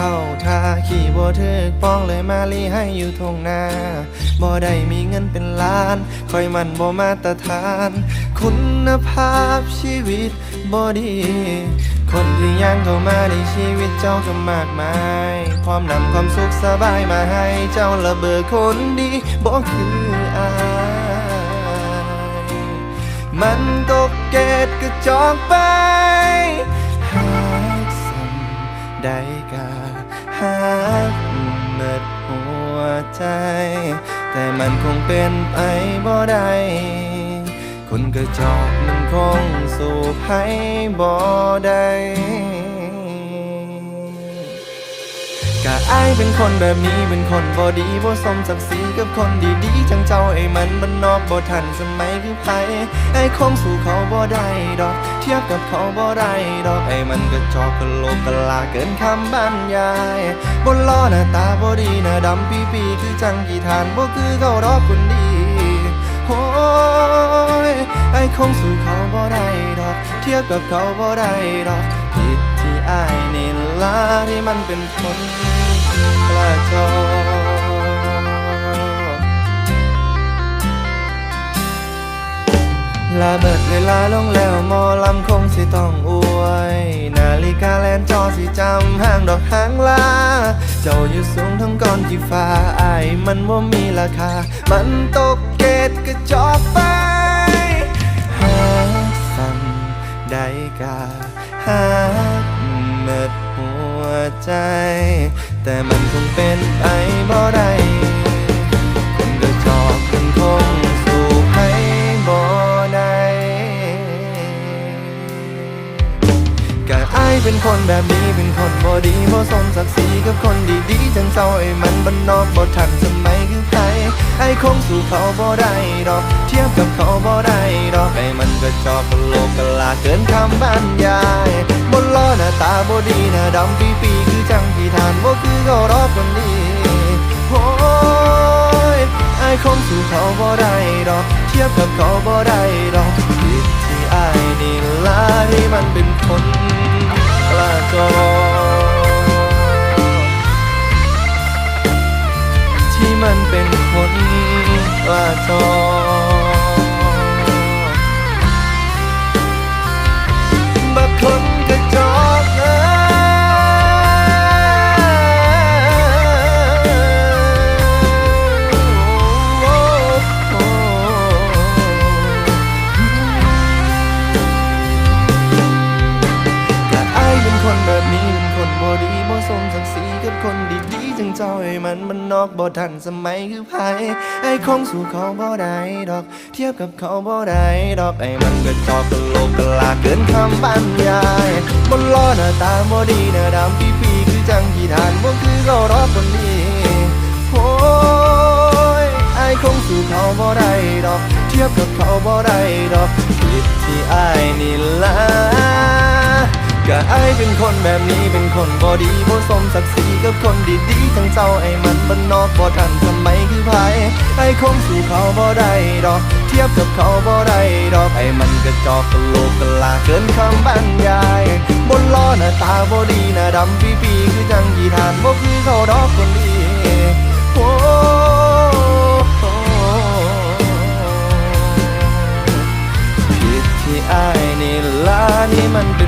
เข้าท่าขี่บ่ถึกป้องเลยมาลีให้อยู่ทงนาบ่ได้มีเงินเป็นล้าน คอยมันบ่มาตรฐาน คุณภาพชีวิตบ่ดี คนที่ยังเข้ามาในชีวิตเจ้าก็มากมายพร้อมนำความสุขสบายมาให้เจ้าระเบิดคนดีบ่คืออายมันตกเกตกระจอกไป หากสัมได้ ใจ แต่มันคงเป็นไปบ่ได้คนกระจอกมันคงสู่ให้บ่ได้ กะอายเป็นคนแบบนี้เป็นคนบ่ดีบ่สมศักดิ์ศรีกับคนดีๆจังเจ้าไอ้มันมันนอกบ่ทันสมัยคือไผไอ้คงสู่เขาบ่ได้ดอก เทียบกับเขาบ่ได้ดอกไอ้มันก็จอกกะโหลกกะลาเกินคำบรรยายบนล้อหน้าตาบ่ดีหน้าดำปีปีๆคือจังกี่ทานบ่คือเขาดอกคนดีโอ้ยไอ้คงสู่เขาบ่ได้ดอก เทียบกับเขาบ่ได้ดอกผิดที่อายนี่ละที่มันเป็นคน กระจอลาเบิดเวลาลงแล้วมอลำคงสิต้องอวย นาฬิกาแลนจอสิจำห้างดอกหางลา เจ้าอยู่สูงทั้งก้อนที่ฟ้าไอมันว่ามีราคา มันตกเกตกระจอกไปหาสั่งได้กาหาเมิดหัวใจ แต่มันคงเป็นไปบ่ได้คนกระจอกมันคงสู่ให้บ่ได้กะอายเป็นคนแบบนี้เป็นคนบ่ดีบ่สมศักดิ์ศรีกับคนดีๆจังเจ้าไอ้มันบันนอกบ่ทันสมัยคือ ไอ้คงสู่เขาบ่ได้ดอก เทียบกับเขาบ่ได้ดอกไอ้มันก็จอกกโลกกลาเกินคำบรรยายบนล้อหน้าตาบ่ดีหน้าดำปีปีคือจังที่ทานบ่คือเขารอคนดีโอ้ยไอ้คงสู่เขาบ่ได้ดอก เทียบกับเขาบ่ได้ดอกผิดที่อายนี่ล่ะที่มันเป็นคนกระจอ เป็นคนกล้าจอบักคน กับคนดีๆจังเจ้าไอ้มันมันนอกบ่ทันสมัยคือไผไอ้คงสู่เขาบ่ได้ดอก เทียบกับเขาบ่ได้ดอกไอ้มันก็จอกกะโลกกะลาเกินคำบรรยายบนล้อหน้าตาบ่ดีหน้าดำปีปีๆคือจังที่ทานบ่คือเขารอคนดีโอ้ยไอ้คงสู่เขาบ่ได้ดอก เทียบกับเขาบ่ได้ดอกผิดที่ไอายนี่ละ ไอายเป็นคนแบบนี้เป็นคนบ่ดีบ่สมศักดิ์ศรีกับคนดีๆทั้งเจ้าไอ้มันบ้านนอกบ่ทันสมัยคือไผไอ้คงสู่เขาบ่ได้ดอก เทียบกับเขาบ่ได้ดอกไอ้มันกระจอกกะโลกกะลาเกินคำบรรยายบนล้อหน้าตาบ่ดีหน้าดำปีปีคือจังกี่ทานบ่คือเขาดอกคนดีโอ้ผิดที่อายนี่ละนี่มันเป็น